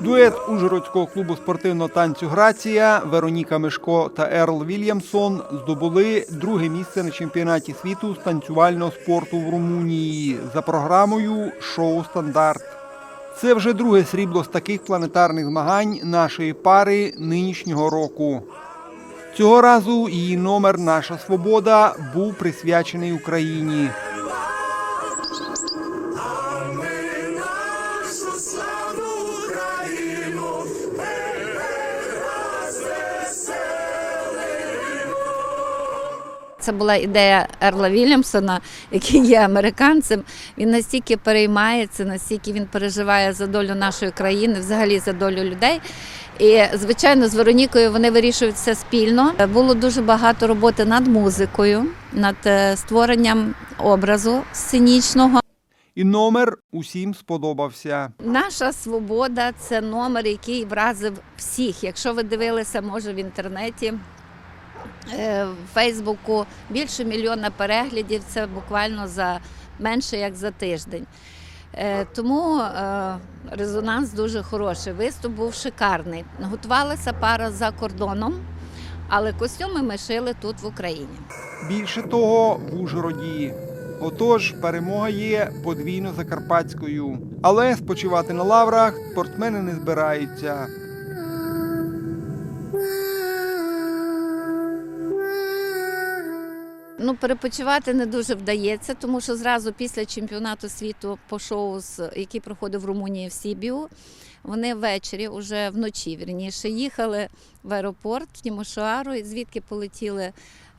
Дует Ужгородського клубу спортивного танцю Грація Вероніка Мишко та Ерл Вільямсон здобули друге місце на чемпіонаті світу з танцювального спорту в Румунії за програмою Шоу Стандарт. Це вже друге срібло з таких планетарних змагань нашої пари нинішнього року. Цього разу її номер Наша свобода був присвячений Україні. Це була ідея Ерла Вільямсона, який є американцем. Він настільки переймається, настільки він переживає за долю нашої країни, взагалі за долю людей. І звичайно, з Веронікою вони вирішують все спільно. Було дуже багато роботи над музикою, над е, створенням образу сценічного. І номер усім сподобався. Наша свобода це номер, який вразив всіх. Якщо ви дивилися, може в інтернеті. Е, Фейсбуку більше мільйона переглядів. Це буквально за менше як за тиждень. Е, Тому е, резонанс дуже хороший. Виступ був шикарний. Готувалася пара за кордоном, але костюми ми шили тут в Україні. Більше того, в Ужгороді. Отож, перемога є подвійно закарпатською. Але спочивати на лаврах спортсмени не збираються. Ну, перепочивати не дуже вдається, тому що зразу після чемпіонату світу по шоу, який проходив в Румунії в Сібіу, вони ввечері, уже вночі вірніше, їхали в аеропорт в Тімошуару, звідки полетіли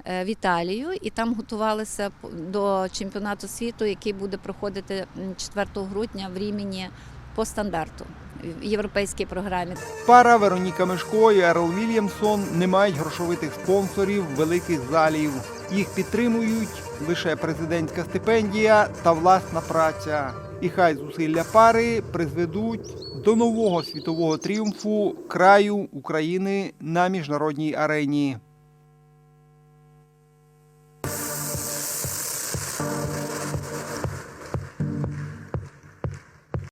е, в Італію, і там готувалися до чемпіонату світу, який буде проходити 4 грудня в Рімені по стандарту в європейській програмі. Пара Вероніка Мишко і Ерл Вільямсон не мають грошовитих спонсорів великих залів. Їх підтримують лише президентська стипендія та власна праця. І хай зусилля пари призведуть до нового світового тріумфу краю України на міжнародній арені.